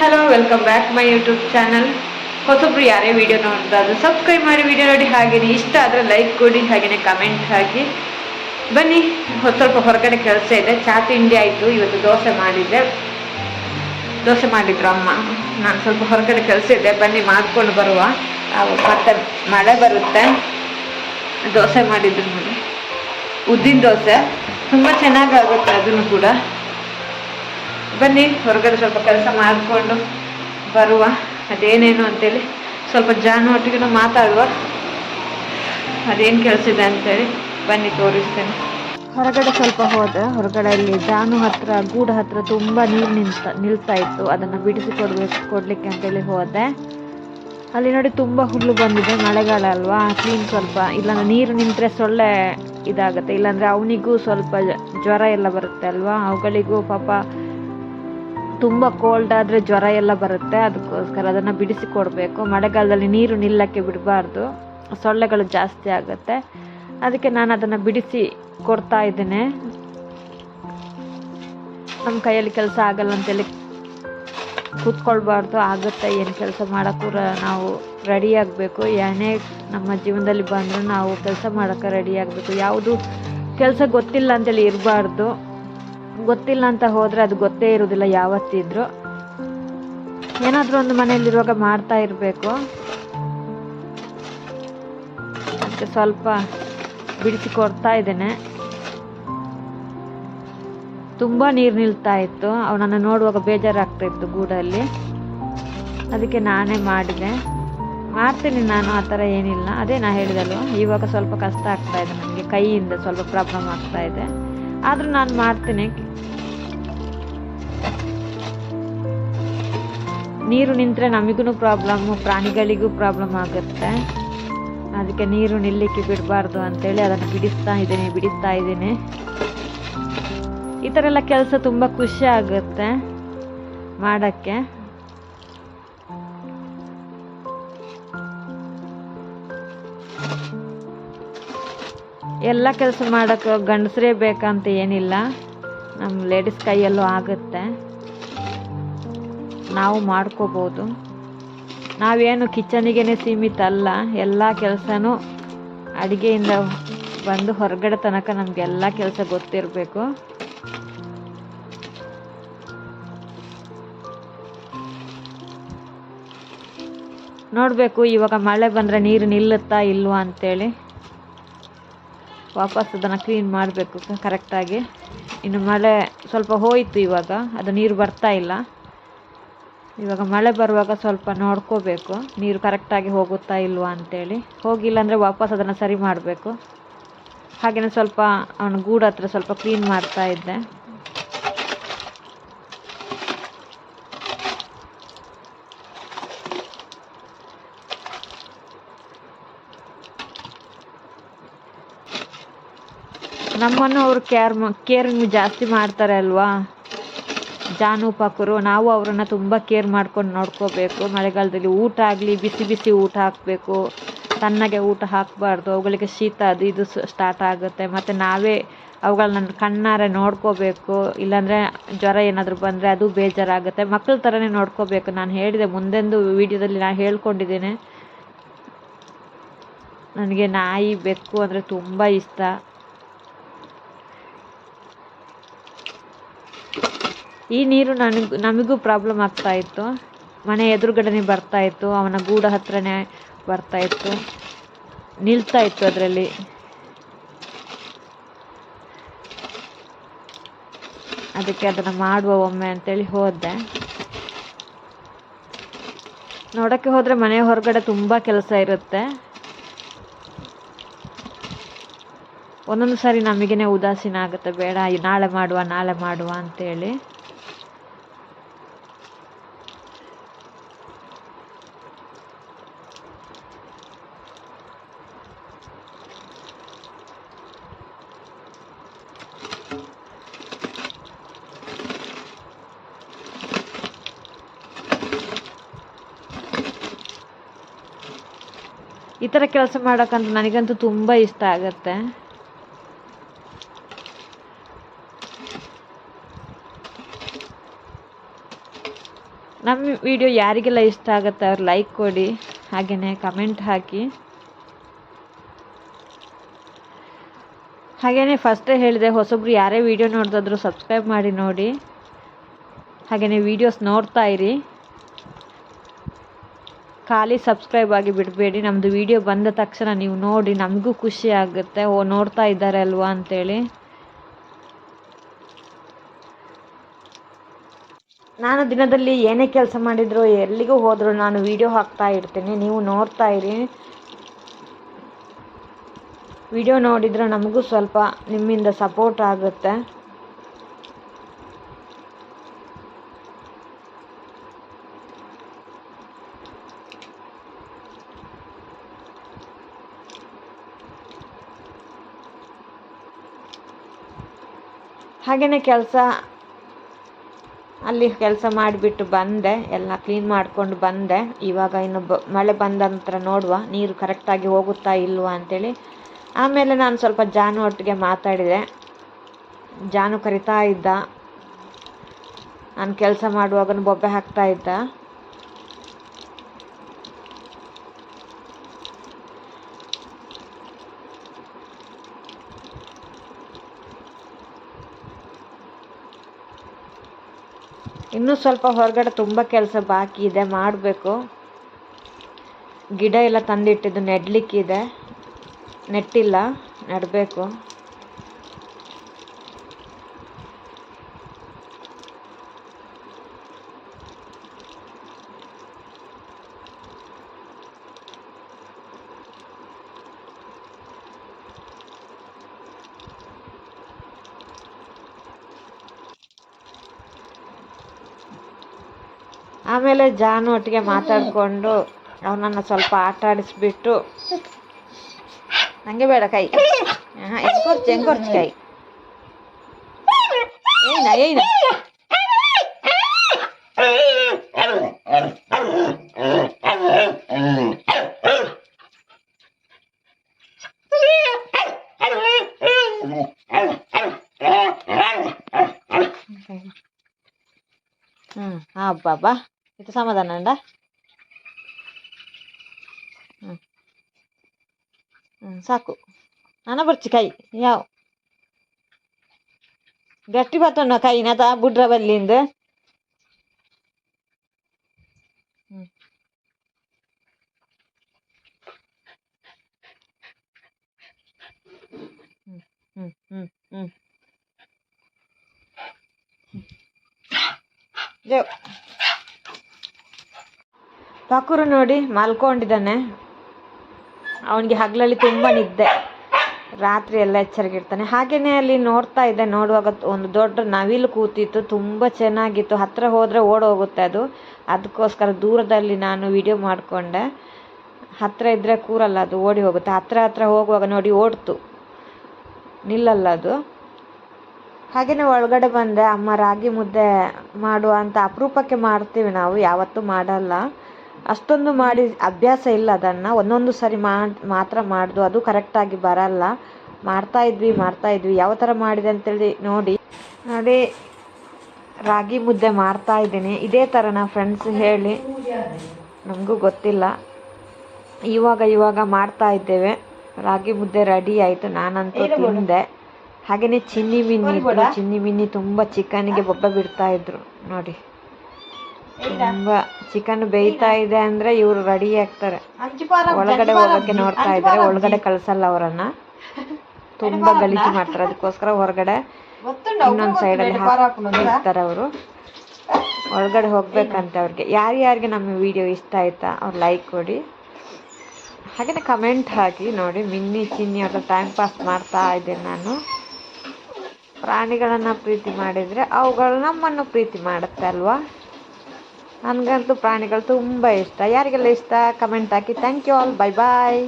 Hello welcome back my YouTube channel ಹೊಸೊಬ್ರು ಯಾರೇ video ನೋಡಿದ್ರು subscribe ಮಾಡಿ ವಿಡಿಯೋ ನೋಡಿ ಹಾಗೆಯೇ ಇಷ್ಟ ಆದರೆ ಲೈಕ್ ಕೊಡಿ ಹಾಗೆಯೇ ಕಮೆಂಟ್ ಹಾಕಿ. ಬನ್ನಿ ಸ್ವಲ್ಪ ಹೊರಗಡೆ ಕೆಲಸ ಇದೆ. ಚಾ ತಿಂಡಿ ಆಯಿತು. ಇವತ್ತು ದೋಸೆ ಮಾಡಿದ್ದೆ. ದೋಸೆ ಮಾಡಿದ್ರು ಅಮ್ಮ. ನಾನು ಸ್ವಲ್ಪ ಹೊರಗಡೆ ಕೆಲಸ ಇದೆ. ಬನ್ನಿ, ಮಾಡ್ಕೊಂಡು ಬರುವ. ಮತ್ತೆ ಮಳೆ ಬರುತ್ತೆ. ದೋಸೆ ಮಾಡಿದ್ರು ನೋಡಿ. ಉದ್ದಿನ ದೋಸೆ. ತುಂಬ ಚೆನ್ನಾಗಾಗುತ್ತೆ ಅದನ್ನು ಕೂಡ. ಬನ್ನಿ, ಹೊರಗಡೆ ಸ್ವಲ್ಪ ಕೆಲಸ ಮಾಡಿಕೊಂಡು ಬರುವ. ಅದೇನೇನು ಅಂತೇಳಿ ಸ್ವಲ್ಪ ಜಾನು ಒಟ್ಟಿಗೆ ಮಾತಾಡುವ. ಅದೇನು ಕೆಲಸ ಇದೆ ಅಂತೇಳಿ ಬನ್ನಿ, ತೋರಿಸ್ತೇನೆ. ಹೊರಗಡೆ ಸ್ವಲ್ಪ ಹೋದೆ. ಹೊರಗಡೆ ಅಲ್ಲಿ ಜಾನು ಹತ್ರ, ಗೂಡು ಹತ್ರ ತುಂಬ ನೀರು ನಿಂತ, ನಿಲ್ತಾ ಇತ್ತು. ಅದನ್ನು ಬಿಡಿಸಿ ಕೊಡ್ಬೇಕು ಕೊಡ್ಲಿಕ್ಕೆ ಅಂತೇಳಿ ಹೋದೆ. ಅಲ್ಲಿ ನೋಡಿ ತುಂಬ ಹುಲ್ಲು ಬಂದಿದೆ. ಮಳೆಗಾಲ ಅಲ್ವಾ? ಕ್ಲೀನ್ ಸ್ವಲ್ಪ. ಇಲ್ಲಾಂದ್ರೆ ನೀರು ನಿಂತರೆ ಸೊಳ್ಳೆ ಇದಾಗುತ್ತೆ. ಇಲ್ಲಾಂದರೆ ಅವನಿಗೂ ಸ್ವಲ್ಪ ಜ್ವರ ಎಲ್ಲ ಬರುತ್ತೆ ಅಲ್ವಾ? ಅವುಗಳಿಗೂ ಪಾಪ ತುಂಬ ಕೋಲ್ಡ್ ಆದರೆ ಜ್ವರ ಎಲ್ಲ ಬರುತ್ತೆ. ಅದಕ್ಕೋಸ್ಕರ ಅದನ್ನು ಬಿಡಿಸಿ ಕೊಡಬೇಕು. ಮಳೆಗಾಲದಲ್ಲಿ ನೀರು ನಿಲ್ಲಕ್ಕೆ ಬಿಡಬಾರ್ದು. ಸೊಳ್ಳೆಗಳು ಜಾಸ್ತಿ ಆಗುತ್ತೆ. ಅದಕ್ಕೆ ನಾನು ಅದನ್ನು ಬಿಡಿಸಿ ಕೊಡ್ತಾ ಇದ್ದೇನೆ. ನಮ್ಮ ಕೈಯಲ್ಲಿ ಕೆಲಸ ಆಗಲ್ಲ ಅಂತೇಳಿ ಕೂತ್ಕೊಳ್ಬಾರ್ದು. ಆಗುತ್ತೆ, ಏನು ಕೆಲಸ ಮಾಡೋಕ್ಕೂ ನಾವು ರೆಡಿ ಆಗಬೇಕು. ಏನೇ ನಮ್ಮ ಜೀವನದಲ್ಲಿ ಬಂದರೂ ನಾವು ಕೆಲಸ ಮಾಡೋಕ್ಕೆ ರೆಡಿ ಆಗಬೇಕು. ಯಾವುದು ಕೆಲಸ ಗೊತ್ತಿಲ್ಲ ಅಂತೇಳಿ ಇರಬಾರ್ದು. ಗೊತ್ತಿಲ್ಲ ಅಂತ ಹೋದರೆ ಅದು ಗೊತ್ತೇ ಇರೋದಿಲ್ಲ ಯಾವತ್ತಿದ್ರು. ಏನಾದರೂ ಒಂದು ಮನೆಯಲ್ಲಿರುವಾಗ ಮಾಡ್ತಾ ಇರಬೇಕು. ಅದಕ್ಕೆ ಸ್ವಲ್ಪ ಬಿಡಿಸಿ ಕೊಡ್ತಾ ಇದ್ದೇನೆ. ತುಂಬ ನೀರು ನಿಲ್ತಾ ಇತ್ತು. ಅವನನ್ನು ನೋಡುವಾಗ ಬೇಜಾರಾಗ್ತಾ ಇತ್ತು ಗೂಡಲ್ಲಿ. ಅದಕ್ಕೆ ನಾನೇ ಮಾಡಿದೆ. ಮಾಡ್ತೀನಿ ನಾನು, ಆ ಥರ ಏನಿಲ್ಲ. ಅದೇ ನಾ ಹೇಳಿದಲ್ವ, ಇವಾಗ ಸ್ವಲ್ಪ ಕಷ್ಟ ಆಗ್ತಾ ಇದೆ ನನಗೆ. ಕೈಯಿಂದ ಸ್ವಲ್ಪ ಪ್ರಾಬ್ಲಮ್ ಆಗ್ತಾ ಇದೆ. ಆದರೂ ನಾನು ಮಾಡ್ತೀನಿ. ನೀರು ನಿಂತರೆ ನಮಗೂ ಪ್ರಾಬ್ಲಮ್ಮು ಪ್ರಾಣಿಗಳಿಗೂ ಪ್ರಾಬ್ಲಮ್ ಆಗುತ್ತೆ. ಅದಕ್ಕೆ ನೀರು ನಿಲ್ಲಕ್ಕೆ ಬಿಡಬಾರ್ದು ಅಂತೇಳಿ ಅದನ್ನು ಬಿಡಿಸ್ತಾ ಇದ್ದೀನಿ ಬಿಡಿಸ್ತಾ ಇದ್ದೀನಿ. ಈ ಥರ ಎಲ್ಲ ಕೆಲಸ ತುಂಬ ಖುಷಿ ಆಗುತ್ತೆ ಮಾಡೋಕ್ಕೆ. ಎಲ್ಲ ಕೆಲಸ ಮಾಡೋಕ್ಕೆ ಗಂಡಸರೇ ಬೇಕಂತ ಏನಿಲ್ಲ. ನಮ್ಮ ಲೇಡೀಸ್ ಕೈಯಲ್ಲೂ ಆಗುತ್ತೆ. ನಾವು ಮಾಡ್ಕೋಬೋದು. ನಾವೇನು ಕಿಚನಿಗೇ ಸೀಮಿತ ಅಲ್ಲ, ಎಲ್ಲ ಕೆಲಸನೂ ಅಡುಗೆಯಿಂದ ಬಂದು ಹೊರಗಡೆ ತನಕ ನಮಗೆಲ್ಲ ಕೆಲಸ ಗೊತ್ತಿರಬೇಕು. ನೋಡಬೇಕು, ಇವಾಗ ಮಳೆ ಬಂದರೆ ನೀರು ನಿಲ್ಲುತ್ತಾ ಇಲ್ವಾ ಅಂತೇಳಿ. ವಾಪಸ್ ಅದನ್ನು ಕ್ಲೀನ್ ಮಾಡಬೇಕು ಕರೆಕ್ಟಾಗಿ ಇನ್ನು ಮಳೆ ಸ್ವಲ್ಪ ಹೋಯಿತು ಇವಾಗ, ಅದು ನೀರು ಬರ್ತಾ ಇಲ್ಲ. ಇವಾಗ ಮಳೆ ಬರುವಾಗ ಸ್ವಲ್ಪ ನೋಡ್ಕೋಬೇಕು. ನೀರು ಕರೆಕ್ಟಾಗಿ ಹೋಗುತ್ತಾ ಇಲ್ವಾ ಅಂತೇಳಿ. ಹೋಗಿಲ್ಲ ಅಂದರೆ ವಾಪಸ್ ಅದನ್ನು ಸರಿ ಮಾಡಬೇಕು. ಹಾಗೆಯೇ ಸ್ವಲ್ಪ ಅವನ ಗೂಡು ಹತ್ರ ಸ್ವಲ್ಪ ಕ್ಲೀನ್ ಮಾಡ್ತಾ ಇದ್ದೆ. ನಮ್ಮನ್ನು ಅವರು ಕೇರ್ ಕೇರಿಂಗ್ ಜಾಸ್ತಿ ಮಾಡ್ತಾರೆ ಅಲ್ವಾ? ಜಾನು ಪಾಕರು ನಾವು ಅವರನ್ನು ತುಂಬ ಕೇರ್ ಮಾಡ್ಕೊಂಡು ನೋಡ್ಕೋಬೇಕು. ಮಳೆಗಾಲದಲ್ಲಿ ಊಟ ಆಗಲಿ, ಬಿಸಿ ಬಿಸಿ ಊಟ ಹಾಕಬೇಕು. ತಣ್ಣಗೆ ಊಟ ಹಾಕಬಾರ್ದು. ಅವುಗಳಿಗೆ ಶೀತ ಅದು ಇದು ಸ್ಟಾರ್ಟ್ ಆಗುತ್ತೆ. ಮತ್ತು ನಾವೇ ಅವುಗಳನ್ನ ಕಣ್ಣಾರೆ ನೋಡ್ಕೋಬೇಕು. ಇಲ್ಲಾಂದರೆ ಜ್ವರ ಏನಾದರೂ ಬಂದರೆ ಅದು ಬೇಜಾರಾಗುತ್ತೆ. ಮಕ್ಕಳ ಥರನೇ ನೋಡ್ಕೋಬೇಕು. ನಾನು ಹೇಳಿದೆ, ಮುಂದೆಂದು ವಿಡಿಯೋದಲ್ಲಿ ನಾನು ಹೇಳ್ಕೊಂಡಿದ್ದೇನೆ. ನನಗೆ ನಾಯಿ ಬೆಕ್ಕು ಅಂದರೆ ತುಂಬ ಇಷ್ಟ. ಈ ನೀರು ನನಗೂ, ನಮಗೂ ಪ್ರಾಬ್ಲಮ್ ಆಗ್ತಾ ಇತ್ತು. ಮನೆ ಎದುರುಗಡೆನೇ ಬರ್ತಾ ಇತ್ತು. ಅವನ ಗೂಡ ಹತ್ರನೇ ಬರ್ತಾ ಇತ್ತು. ನಿಲ್ತಾ ಇತ್ತು ಅದರಲ್ಲಿ. ಅದಕ್ಕೆ ಅದನ್ನು ಮಾಡುವ ಒಮ್ಮೆ ಅಂತೇಳಿ ಹೋದೆ. ನೋಡೋಕ್ಕೆ ಹೋದರೆ ಮನೆ ಹೊರಗಡೆ ತುಂಬ ಕೆಲಸ ಇರುತ್ತೆ. ಒಂದೊಂದು ಸಾರಿ ನಮಗೇನೆ ಉದಾಸೀನ ಆಗುತ್ತೆ. ಬೇಡ, ನಾಳೆ ಮಾಡುವ ನಾಳೆ ಮಾಡುವ ಅಂತೇಳಿ. ಈ ಥರ ಕೆಲಸ ಮಾಡೋಕ್ಕಂತ ನನಗಂತೂ ತುಂಬ ಇಷ್ಟ ಆಗುತ್ತೆ. ನಮ್ಮ ವಿಡಿಯೋ ಯಾರಿಗೆಲ್ಲ ಇಷ್ಟ ಆಗುತ್ತೆ ಅವ್ರು ಲೈಕ್ ಕೊಡಿ ಹಾಗೆಯೇ ಕಮೆಂಟ್ ಹಾಕಿ. ಹಾಗೆಯೇ ಫಸ್ಟೇ ಹೇಳಿದೆ, ಹೊಸಬ್ರು ಯಾರೇ ವಿಡಿಯೋ ನೋಡಿದ್ರು ಸಬ್ಸ್ಕ್ರೈಬ್ ಮಾಡಿ ನೋಡಿ. ಹಾಗೆಯೇ ವೀಡಿಯೋಸ್ ನೋಡ್ತಾ ಇರಿ. ಖಾಲಿ ಸಬ್ಸ್ಕ್ರೈಬ್ ಆಗಿ ಬಿಡಬೇಡಿ. ನಮ್ಮದು ವಿಡಿಯೋ ಬಂದ ತಕ್ಷಣ ನೀವು ನೋಡಿ, ನಮಗೂ ಖುಷಿ ಆಗುತ್ತೆ. ಓ, ನೋಡ್ತಾ ಇದ್ದಾರೆ ಅಲ್ವಾ ಅಂತೇಳಿ. ನಾನು ದಿನದಲ್ಲಿ ಏನೇ ಕೆಲಸ ಮಾಡಿದ್ರು ಎಲ್ಲಿಗೂ ಹೋದರೂ ನಾನು ವಿಡಿಯೋ ಹಾಕ್ತಾ ಇರ್ತೀನಿ. ನೀವು ನೋಡ್ತಾ ಇರಿ. ವಿಡಿಯೋ ನೋಡಿದರೆ ನಮಗೂ ಸ್ವಲ್ಪ ನಿಮ್ಮಿಂದ ಸಪೋರ್ಟ್ ಆಗುತ್ತೆ. ಹಾಗೆಯೇ ಕೆಲಸ, ಅಲ್ಲಿ ಕೆಲಸ ಮಾಡಿಬಿಟ್ಟು ಬಂದೆ, ಎಲ್ಲ ಕ್ಲೀನ್ ಮಾಡಿಕೊಂಡು ಬಂದೆ. ಇವಾಗ ಇನ್ನು ಬ ಮಳೆ ಬಂದ ನಂತರ ನೋಡುವ, ನೀರು ಕರೆಕ್ಟಾಗಿ ಹೋಗುತ್ತಾ ಇಲ್ವಾ ಅಂತೇಳಿ. ಆಮೇಲೆ ನಾನು ಸ್ವಲ್ಪ ಜಾನು ಒಟ್ಟಿಗೆ ಮಾತಾಡಿದೆ. ಜಾನು ಕರಿತಾ ಇದ್ದ. ನಾನು ಕೆಲಸ ಮಾಡುವಾಗ ಬೊಬ್ಬೆ ಹಾಕ್ತಾ ಇದ್ದ. ಇನ್ನೂ ಸ್ವಲ್ಪ ಹೊರಗಡೆ ತುಂಬ ಕೆಲಸ ಬಾಕಿ ಇದೆ ಮಾಡಬೇಕು. ಗಿಡ ಎಲ್ಲ ತಂದಿಟ್ಟಿದ್ದು ನೆಡಲಿಕ್ಕಿದೆ. ನೆಟ್ಟಿಲ್ಲ ನೆಡಬೇಕು. ಆಮೇಲೆ ಜಾನು ಒಟ್ಟಿಗೆ ಮಾತಾಡಿಕೊಂಡು ಅವನನ್ನು ಸ್ವಲ್ಪ ಆಟ ಆಡಿಸ್ಬಿಟ್ಟು ನನಗೆ ಬೇಡ ಕೈ. ಹೆಂಗೊರ್ಚು ಹೆಂಗೊರ್ಚು ಕೈ? ಏನ ಏನ ಹ್ಞೂ ಹಬ್ಬ ಬಾ ಇದು ಸಮಾಧಾನ ಅಂಡ ಹ್ಞೂ ಹ್ಞೂ ಸಾಕು ನಾನು ಬರ್ಚಿ ಕೈ ಯಾವ ಗಟ್ಟಿ ಬತ್ತಣ್ಣ ಕೈನ ತಾ ಬುಡ್ರ ಬಲ್ಲಿಂದ ಹ್ಞೂ ಹ್ಞೂ ಹ್ಞೂ ಹ್ಞೂ ದೇವ್ ಪಾಕೂರು ನೋಡಿ ಮಲ್ಕೊಂಡಿದ್ದಾನೆ. ಅವನಿಗೆ ಹಗಲಲ್ಲಿ ತುಂಬ ನಿದ್ದೆ. ರಾತ್ರಿ ಎಲ್ಲ ಎಚ್ಚರಿಗಿರ್ತಾನೆ. ಹಾಗೆಯೇ ಅಲ್ಲಿ ನೋಡ್ತಾ ಇದ್ದೆ, ನೋಡುವಾಗ ಒಂದು ದೊಡ್ಡ ನವಿಲು ಕೂತಿತ್ತು, ತುಂಬ ಚೆನ್ನಾಗಿತ್ತು. ಹತ್ತಿರ ಹೋದರೆ ಓಡೋಗುತ್ತೆ ಅದು. ಅದಕ್ಕೋಸ್ಕರ ದೂರದಲ್ಲಿ ನಾನು ವಿಡಿಯೋ ಮಾಡಿಕೊಂಡೆ. ಹತ್ತಿರ ಇದ್ದರೆ ಕೂರಲ್ಲ ಅದು, ಓಡಿ ಹೋಗುತ್ತೆ. ಹತ್ತಿರ ಹತ್ತಿರ ಹೋಗುವಾಗ ನೋಡಿ ಓಡ್ತು. ನಿಲ್ಲಲ್ಲ ಅದು. ಹಾಗೆಯೇ ಒಳಗಡೆ ಬಂದೆ, ಅಮ್ಮ, ರಾಗಿ ಮುದ್ದೆ ಮಾಡುವ ಅಂತ ಅಪರೂಪಕ್ಕೆ ಮಾಡ್ತೀವಿ ನಾವು, ಯಾವತ್ತೂ ಮಾಡಲ್ಲ. ಅಷ್ಟೊಂದು ಮಾಡಿ ಅಭ್ಯಾಸ ಇಲ್ಲ ಅದನ್ನು. ಒಂದೊಂದು ಸರಿ ಮಾತ್ರ ಮಾಡಿದ್ವು ಅದು ಕರೆಕ್ಟಾಗಿ ಬರಲ್ಲ. ಮಾಡ್ತಾ ಇದ್ವಿ ಮಾಡ್ತಾ ಇದ್ವಿ. ಯಾವ ಥರ ಮಾಡಿದೆ ಅಂತೇಳಿ ನೋಡಿ. ನೋಡಿ ರಾಗಿ ಮುದ್ದೆ ಮಾಡ್ತಾ ಇದ್ದೀನಿ. ಇದೇ ಥರ ನಾ ಫ್ರೆಂಡ್ಸ್ ಹೇಳಿ. ನಮಗೂ ಗೊತ್ತಿಲ್ಲ. ಇವಾಗ ಇವಾಗ ಮಾಡ್ತಾ ಇದ್ದೇವೆ. ರಾಗಿ ಮುದ್ದೆ ರೆಡಿ ಆಯಿತು. ನಾನಂತೂ ತಿಂದೆ. ಹಾಗೆಯೇ ಚಿನ್ನಿ ಮಿನ್ನಿ ಚಿನ್ನಿ ಮಿನ್ನಿ ತುಂಬ ಚಿಕನ್ಗೆ ಬೊಬ್ಬೆ ಬಿಡ್ತಾ ಇದ್ರು. ನೋಡಿ. ತುಂಬ ಚಿಕನ್ ಬೇಯ್ತಾ ಇದೆ ಅಂದ್ರೆ ಇವರು ರೆಡಿ ಆಗ್ತಾರೆ. ಒಳಗಡೆ ಹೋಗಕ್ಕೆ ನೋಡ್ತಾ ಇದ್ದಾರೆ. ಒಳಗಡೆ ಕಳ್ಸಲ್ಲ ಅವರನ್ನ. ತುಂಬಾ ಗಲೀಜು ಮಾಡ್ತಾರೆ. ಅದಕ್ಕೋಸ್ಕರ ಹೊರಗಡೆ ಇನ್ನೊಂದು ಸೈಡಲ್ಲಿ ಹಾಕ್ತಾರೆ ಅವರು. ಒಳಗಡೆ ಹೋಗ್ಬೇಕಂತೆ ಅವ್ರಿಗೆ. ಯಾರ್ಯಾರಿಗೆ ನಮ್ಮ ವಿಡಿಯೋ ಇಷ್ಟ ಆಯ್ತಾ? ಅವ್ರು ಲೈಕ್ ಕೊಡಿ. ಹಾಗೆಯೇ ಕಮೆಂಟ್ ಹಾಕಿ ನೋಡಿ. ಮಿನ್ನಿ ಚಿನ್ನಿ ಅವ್ರ ಟೈಮ್ ಪಾಸ್ ಮಾಡ್ತಾ ಇದ್ದೇನೆ ನಾನು. ಪ್ರಾಣಿಗಳನ್ನು ಪ್ರೀತಿ ಮಾಡಿದರೆ ಅವುಗಳು ನಮ್ಮನ್ನು ಪ್ರೀತಿ ಮಾಡುತ್ತೆ ಅಲ್ವಾ? ನನಗಂತೂ ಪ್ರಾಣಿಗಳು ತುಂಬ ಇಷ್ಟ. ಯಾರಿಗೆಲ್ಲ ಇಷ್ಟ comment hockey. Thank you all bye bye